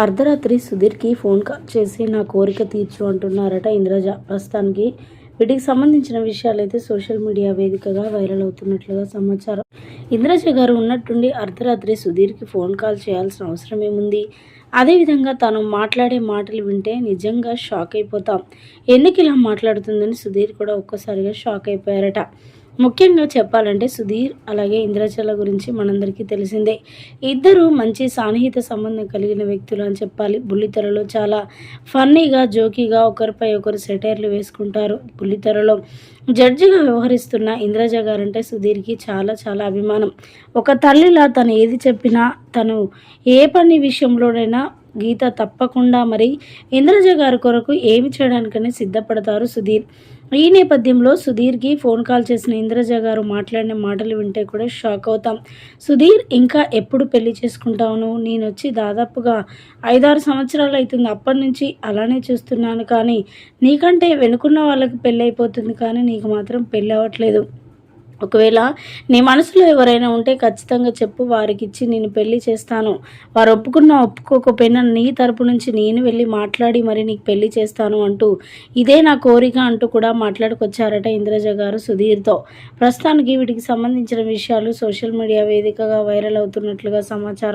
అర్ధరాత్రి సుధీర్కి phone call చేసి నా కోరిక తీర్చు అంటున్నారట ఇంద్రజ. ప్రస్తుతానికి వీటికి సంబంధించిన విషయాలు అయితే సోషల్ మీడియా వేదికగా వైరల్ అవుతున్నట్లుగా సమాచారం. ఇంద్రజ గారు ఉన్నట్టుండి అర్ధరాత్రి సుధీర్కి ఫోన్ కాల్ చేయాల్సిన అవసరం ఏముంది? అదేవిధంగా తను మాట్లాడే మాటలు వింటే నిజంగా షాక్ అయిపోతాం. ఎందుకు ఇలా మాట్లాడుతుందని సుధీర్ కూడా ఒక్కసారిగా షాక్ అయిపోయారట. ముఖ్యంగా చెప్పాలంటే సుధీర్ అలాగే ఇంద్రజల గురించి మనందరికీ తెలిసిందే. ఇద్దరు మంచి సాన్నిహిత సంబంధం కలిగిన వ్యక్తులు అని చెప్పాలి. బుల్లితెరలో చాలా ఫన్నీగా జోకీగా ఒకరిపై ఒకరు సెటైర్లు వేసుకుంటారు. బుల్లితెరలో జడ్జిగా వ్యవహరిస్తున్న ఇంద్రజ గారంటే సుధీర్కి చాలా చాలా అభిమానం. ఒక తల్లిలా తను ఏది చెప్పినా తను ఏ పని విషయంలోనైనా గీత తప్పకుండా మరి ఇంద్రజ గారి కొరకు ఏమి చేయడానికని సిద్ధపడతారు సుధీర్. ఈ నేపథ్యంలో సుధీర్కి ఫోన్ కాల్ చేసిన ఇంద్రజ గారు మాట్లాడిన మాటలు వింటే కూడా షాక్ అవుతాం. సుధీర్ ఇంకా ఎప్పుడు పెళ్ళి చేసుకుంటావును? నేను వచ్చి దాదాపుగా ఐదారు సంవత్సరాలు అవుతుంది అప్పటి నుంచి అలానే చూస్తున్నాను కానీ నీకంటే వెనుకున్న వాళ్ళకి పెళ్ళి అయిపోతుంది కానీ నీకు మాత్రం పెళ్ళి అవ్వట్లేదు. ఒకవేళ నీ మనసులో ఎవరైనా ఉంటే ఖచ్చితంగా చెప్పు వారికి ఇచ్చి నేను పెళ్ళి చేస్తాను. వారు ఒప్పుకున్నా ఒప్పుకోకపోయినా నీ తరపు నుంచి నేను వెళ్ళి మాట్లాడి మరి నీకు పెళ్ళి చేస్తాను అంటూ ఇదే నా కోరిక అంటూ కూడా మాట్లాడుకొచ్చారట ఇంద్రజ గారు సుధీర్తో. ప్రస్తుతానికి వీటికి సంబంధించిన విషయాలు సోషల్ మీడియా వేదికగా వైరల్ అవుతున్నట్లుగా సమాచారం